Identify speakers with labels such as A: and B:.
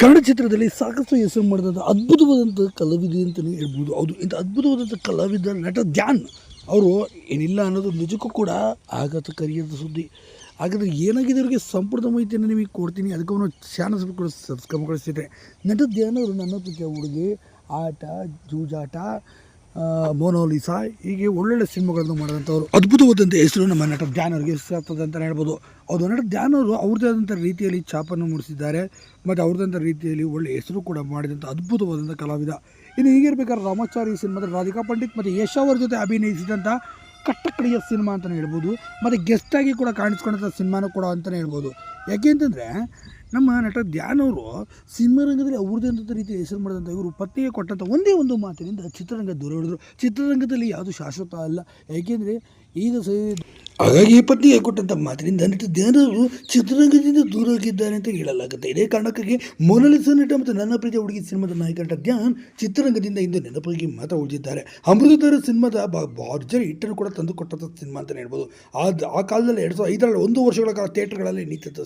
A: ಕನ್ನಡ ಚಿತ್ರದಲ್ಲಿ ಸಾಕಷ್ಟು ಹೆಸರು ಮಾಡಿದಂಥ ಅದ್ಭುತವಾದಂಥ ಕಲಾವಿದೆ ಅಂತಲೇ ಹೇಳ್ಬೋದು. ಹೌದು, ಇಂಥ ಅದ್ಭುತವಾದಂಥ ಕಲಾವಿದ ನಟ ಧ್ಯಾನ್ ಅವರು ಏನಿಲ್ಲ ಅನ್ನೋದು ನಿಜಕ್ಕೂ ಕೂಡ ಆಘಾತಕಾರಿಯಾದ ಸುದ್ದಿ. ಹಾಗಾದರೆ ಏನಾಗಿದೆ ಅವರಿಗೆ ಸಂಪೂರ್ಣ ಮಾಹಿತಿಯನ್ನು ನಿಮಗೆ ಕೊಡ್ತೀನಿ. ಅದಕ್ಕೆ ಅವನು ಚಾನಲ್ ಕೂಡ ಸಬ್ಸ್ಕ್ರೈಬ್ ಕಳಿಸ್ತಿದ್ದೆ ನಟ ಧ್ಯಾನ್ ಅವರು ನನ್ನ ಪ್ರೀತಿಯ ಹುಡುಗಿ ಆಟ, ಜೂಜಾಟ ಮೋನೋಲಿಸಾ ಹೀಗೆ ಒಳ್ಳೊಳ್ಳೆ ಸಿನಿಮಾಗಳನ್ನು ಮಾಡಿದಂಥವ್ರು. ಅದ್ಭುತವಾದಂಥ ಹೆಸರು ನಮ್ಮ ನಟ ಧ್ಯಾನ್ ಅವರಿಗೆ ಹೆಸರಾಗ್ತದೆ ಅಂತಲೇ ಹೇಳ್ಬೋದು. ಅದು ನಟ ಧ್ಯಾನ್ ಅವರು ಅವ್ರದ್ದೇ ಆದಂಥ ರೀತಿಯಲ್ಲಿ ಛಾಪನ್ನು ಮೂಡಿಸಿದ್ದಾರೆ. ಮತ್ತು ಅವ್ರದ್ದಂಥ ರೀತಿಯಲ್ಲಿ ಒಳ್ಳೆ ಹೆಸರು ಕೂಡ ಮಾಡಿದಂಥ ಅದ್ಭುತವಾದಂಥ ಕಲಾವಿದ. ಇನ್ನು ಹೀಗಿರ್ಬೇಕಾದ್ರೆ ರಾಮಾಚಾರಿ ಸಿನಿಮಾದ ರಾಧಿಕಾ ಪಂಡಿತ್ ಮತ್ತು ಯಶ್ ಅವ್ರ ಜೊತೆ ಅಭಿನಯಿಸಿದಂಥ ಕಟ್ಟಕಡೆಯ ಸಿನಿಮಾ ಅಂತಲೇ ಹೇಳ್ಬೋದು. ಮತ್ತು ಗೆಸ್ಟಾಗಿ ಕೂಡ ಕಾಣಿಸ್ಕೊಂಡಂಥ ಸಿನಿಮಾನೂ ಕೂಡ ಅಂತಲೇ ಹೇಳ್ಬೋದು. ಯಾಕೆ ಅಂತಂದರೆ ನಮ್ಮ ನಟ ಧ್ಯಾನ್ ಅವರು ಸಿನಿಮಾ ರಂಗದಲ್ಲಿ ಅವ್ರದ್ದೇ ಅಂತ ರೀತಿ ಹೆಸರು ಮಾಡಿದಂಥ ಇವರು ಪತ್ನಿಗೆ ಕೊಟ್ಟಂಥ ಒಂದೇ ಒಂದು ಮಾತಿನಿಂದ ಚಿತ್ರರಂಗ ದೂರ ಹಿಡಿದ್ರು. ಚಿತ್ರರಂಗದಲ್ಲಿ ಯಾವುದು ಶಾಶ್ವತ ಅಲ್ಲ. ಯಾಕೆಂದರೆ ಈಗ ಸ ಹಾಗಾಗಿ ಈ ಪತ್ನಿಗೆ ಕೊಟ್ಟಂಥ ಮಾತಿನಿಂದ ನಟ ಧ್ಯಾನ್ ಅವರು ಚಿತ್ರರಂಗದಿಂದ ದೂರ ಹೋಗಿದ್ದಾರೆ ಅಂತ ಹೇಳಲಾಗುತ್ತೆ ಇದೇ ಕಾರಣಕ್ಕಾಗಿ ಮೊನಲಿಸ ನಟ ಮತ್ತು ನನ್ನ ಪ್ರೀತಿ ಹುಡುಗಿ ಸಿನಿಮಾದ ನಾಯಕ ನಟ ಧ್ಯಾನ್ ಚಿತ್ರರಂಗದಿಂದ ಇಂದು ನೆನಪಿಗೆ ಮಾತ್ರ ಉಳಿದಿದ್ದಾರೆ. ಅಮೃತಧಾರ ಸಿನಿಮಾದ ಬಾರ್ಜರ್ ಹಿಟ್ಟನ್ನು ಕೂಡ ತಂದು ಕೊಟ್ಟಂಥ ಸಿನಿಮಾ ಅಂತಲೇ ಹೇಳ್ಬೋದು. ಆ ಕಾಲದಲ್ಲಿ ಎರಡು ಸಾವಿರದ ಐದರಲ್ಲಿ ಒಂದು ವರ್ಷಗಳ ಕಾಲ ಥಿಯೇಟರ್ಗಳಲ್ಲಿ ನಿಂತಿದ್ದ